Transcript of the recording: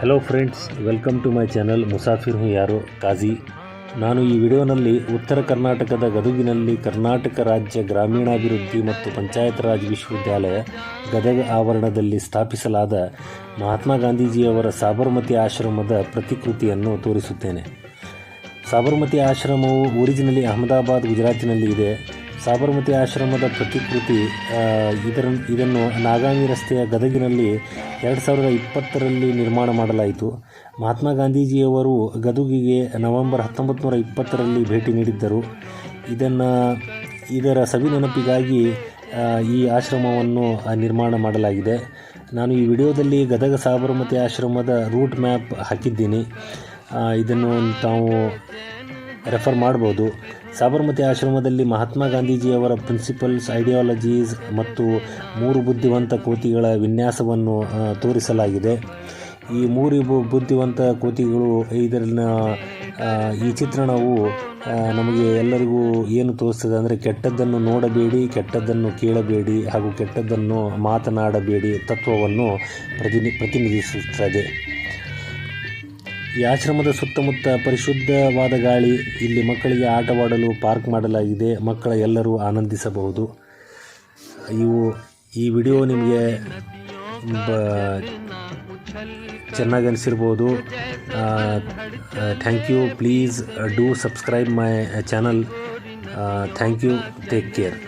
Hello friends welcome to my channel Musafir Hoon Yaaron ಕಾಜಿ ನಾನು ಈ ವಿಡಿಯೋನಲ್ಲಿ ಉತ್ತರ ಕರ್ನಾಟಕದ ಗದುಗಿನಲ್ಲಿ ಕರ್ನಾಟಕ ರಾಜ್ಯ ಗ್ರಾಮೀಣಾಭಿವೃದ್ಧಿ ಮತ್ತು ಪಂಚಾಯತ್ ರಾಜ್ ವಿಶ್ವವಿದ್ಯಾಲಯ ಗದಗ ಆವರಣದಲ್ಲಿ ಸ್ಥಾಪಿಸಲಾದ ಮಹಾತ್ಮ ಗಾಂಧೀಜಿಯವರ ಸಾಬರಮತಿ ಆಶ್ರಮದ ಪ್ರತಿಕೃತಿಯನ್ನು ತೋರಿಸುತ್ತೇನೆ. ಸಾಬರಮತಿ ಆಶ್ರಮವು ಒರಿಜಿನಲಿ ಅಹಮದಾಬಾದ್, ಗುಜರಾತಿನಲ್ಲಿ ಇದೆ. ಸಾಬರಮತಿ ಆಶ್ರಮದ ಪ್ರತಿಕೃತಿ ಇದರ, ಇದನ್ನು ನಾಗಾಂಗಿ ರಸ್ತೆಯ ಗದಗಿನಲ್ಲಿ ಎರಡು ಸಾವಿರದ ಇಪ್ಪತ್ತರಲ್ಲಿ ನಿರ್ಮಾಣ ಮಾಡಲಾಯಿತು. ಮಹಾತ್ಮ ಗಾಂಧೀಜಿಯವರು ಗದುಗಿಗೆ ನವೆಂಬರ್ ಹತ್ತೊಂಬತ್ತು ನೂರ ಇಪ್ಪತ್ತರಲ್ಲಿ ಭೇಟಿ ನೀಡಿದ್ದರು. ಇದನ್ನು, ಇದರ ಸವಿ ನೆನಪಿಗಾಗಿ ಈ ಆಶ್ರಮವನ್ನು ನಿರ್ಮಾಣ ಮಾಡಲಾಗಿದೆ. ನಾನು ಈ ವಿಡಿಯೋದಲ್ಲಿ ಗದಗ ಸಾಬರಮತಿ ಆಶ್ರಮದ ರೂಟ್ ಮ್ಯಾಪ್ ಹಾಕಿದ್ದೀನಿ. ಇದನ್ನು ತಾವು ರೆಫರ್ ಮಾಡ್ಬೋದು. ಸಾಬರಮತಿ ಆಶ್ರಮದಲ್ಲಿ ಮಹಾತ್ಮ ಗಾಂಧೀಜಿಯವರ ಪ್ರಿನ್ಸಿಪಲ್ಸ್, ಐಡಿಯಾಲಜೀಸ್ ಮತ್ತು ಮೂರು ಬುದ್ಧಿವಂತ ಕೋತಿಗಳ ವಿನ್ಯಾಸವನ್ನು ತೋರಿಸಲಾಗಿದೆ. ಈ ಮೂರು ಬುದ್ಧಿವಂತ ಕೋತಿಗಳು ಇದರಲ್ಲಿನ ಈ ಚಿತ್ರಣವು ನಮಗೆ ಎಲ್ಲರಿಗೂ ಏನು ತೋರಿಸ್ತದೆ ಅಂದರೆ ಕೆಟ್ಟದ್ದನ್ನು ನೋಡಬೇಡಿ, ಕೆಟ್ಟದ್ದನ್ನು ಕೇಳಬೇಡಿ ಹಾಗೂ ಕೆಟ್ಟದ್ದನ್ನು ಮಾತನಾಡಬೇಡಿ ತತ್ವವನ್ನು ಪ್ರತಿನಿ, ಪ್ರತಿನಿಧಿಸುತ್ತದೆ. ಈ ಆಶ್ರಮದ ಸುತ್ತಮುತ್ತ ಪರಿಶುದ್ಧವಾದ ಗಾಳಿ, ಇಲ್ಲಿ ಮಕ್ಕಳಿಗೆ ಆಟವಾಡಲು ಪಾರ್ಕ್ ಮಾಡಲಾಗಿದೆ, ಮಕ್ಕಳ ಎಲ್ಲರೂ ಆನಂದಿಸಬಹುದು. ಇವು, ಈ ವಿಡಿಯೋ ನಿಮಗೆ ಚೆನ್ನಾಗಿ ಅನಿಸಿರ್ಬೋದು. Thank you please do subscribe my channel thank you take care